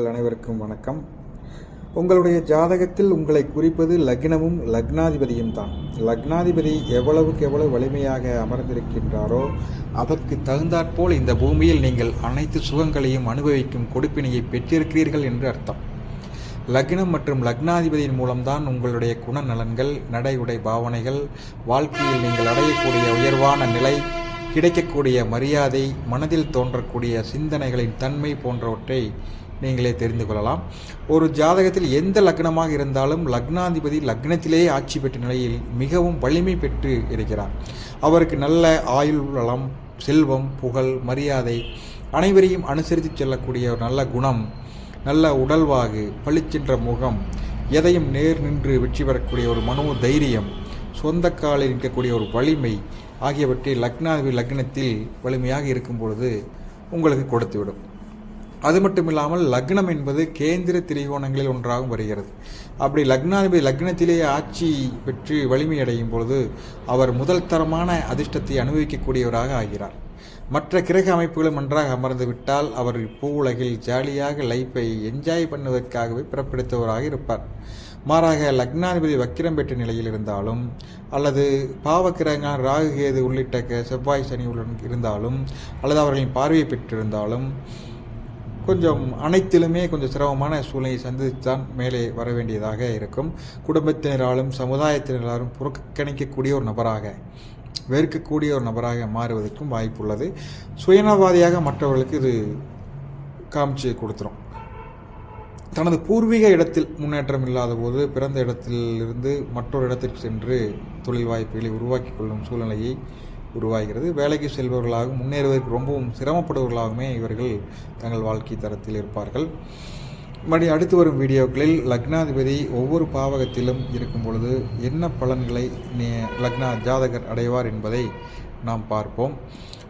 அனைவருக்கும் வணக்கம். உங்களுடைய ஜாதகத்தில் உங்களை குறிப்பது லக்னமும் லக்னாதிபதியும் தான். லக்னாதிபதி எவ்வளவுக்கு எவ்வளவு வலிமையாக அமர்ந்திருக்கின்றாரோ அதற்கு தகுந்தாற்போல் இந்த பூமியில் நீங்கள் அனைத்து சுகங்களையும் அனுபவிக்கும் கொடுப்பினையை பெற்றிருக்கிறீர்கள் என்று அர்த்தம். லக்னம் மற்றும் லக்னாதிபதியின் மூலம்தான் உங்களுடைய குணநலன்கள் நடை உடை பாவனைகள் வாழ்க்கையில் நீங்கள் அடையக்கூடிய உயர்வான நிலை கிடைக்கக்கூடிய மரியாதை மனதில் தோன்றக்கூடிய சிந்தனைகளின் தன்மை போன்றவற்றை நீங்களே தெரிந்து கொள்ளலாம். ஒரு ஜாதகத்தில் எந்த லக்னமாக இருந்தாலும் லக்னாதிபதி லக்னத்திலேயே ஆட்சி பெற்ற நிலையில் மிகவும் வலிமை பெற்று இருக்கிறார். அவருக்கு நல்ல ஆயுள் வளம் செல்வம் புகழ் மரியாதை அனைவரையும் அனுசரித்து செல்லக்கூடிய ஒரு நல்ல குணம் நல்ல உடல்வாகு பளிச்சென்ற முகம் எதையும் நேர் நின்று வெற்றி பெறக்கூடிய ஒரு மனோ தைரியம் சொந்த காலில் நிற்கக்கூடிய ஒரு வலிமை ஆகியவற்றை லக்னாதிபதி லக்னத்தில் வலிமையாக இருக்கும் பொழுது உங்களுக்கு கொடுத்துவிடும். அது மட்டும் இல்லாமல் லக்னம் என்பது கேந்திர திரிகோணங்களில் ஒன்றாகவும் வருகிறது. அப்படி லக்னாதிபதி லக்னத்திலேயே ஆட்சி பெற்று வலிமையடையும் பொழுது அவர் முதல் தரமான அதிர்ஷ்டத்தை அனுபவிக்கக்கூடியவராக ஆகிறார். மற்ற கிரக அமைப்புகளும் நன்றாக அமர்ந்து விட்டால் அவர் பூ உலகில் ஜாலியாக லைஃப்பை என்ஜாய் பண்ணுவதற்காகவே பிறப்பிடித்தவராக இருப்பார். மாறாக லக்னாதிபதி வக்கிரம் பெற்ற நிலையில் இருந்தாலும் அல்லது பாவக்கிரகங்கள் ராகு கேது உள்ளிட்ட க- செவ்வாய் சனி உடன் இருந்தாலும் அல்லது அவர்களின் பார்வையை பெற்றிருந்தாலும் கொஞ்சம் அனைத்திலுமே கொஞ்சம் சிரமமான சூழ்நிலையை சந்தித்து தான் மேலே வர வேண்டியதாக இருக்கும். குடும்பத்தினராலும் சமுதாயத்தினராலும் புறக்கணிக்கக்கூடிய ஒரு நபராக வெறுக்கக்கூடிய ஒரு நபராக மாறுவதற்கும் வாய்ப்புள்ளது. சுயநலவாதியாக மற்றவர்களுக்கு இது காமிச்சு கொடுத்துரும். தனது பூர்வீக இடத்தில் முன்னேற்றம் இல்லாத போது பிறந்த இடத்திலிருந்து மற்றொரு இடத்திற்கு சென்று தொழில் வாய்ப்புகளை உருவாக்கி கொள்ளும் சூழ்நிலையை உருவாகிறது. வேலைக்கு செல்பவர்களாகவும் முன்னேறுவதற்கு ரொம்பவும் சிரமப்படுபவர்களாகவுமே இவர்கள் தங்கள் வாழ்க்கை தரத்தில் இருப்பார்கள். மறுபடி அடுத்து வரும் வீடியோக்களில் லக்னாதிபதி ஒவ்வொரு பாவகத்திலும் இருக்கும் பொழுது என்ன பலன்களை லக்னா ஜாதகர் அடைவார் என்பதை நாம் பார்ப்போம்.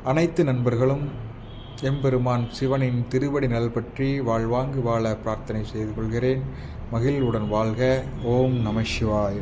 அனைத்து நண்பர்களும் எம்பெருமான் சிவனின் திருவடி நல் பற்றி வாழ்வாங்கு வாழ பிரார்த்தனை செய்து கொள்கிறேன். மகிழ்வுடன் வாழ்க. ஓம் நம சிவாய்.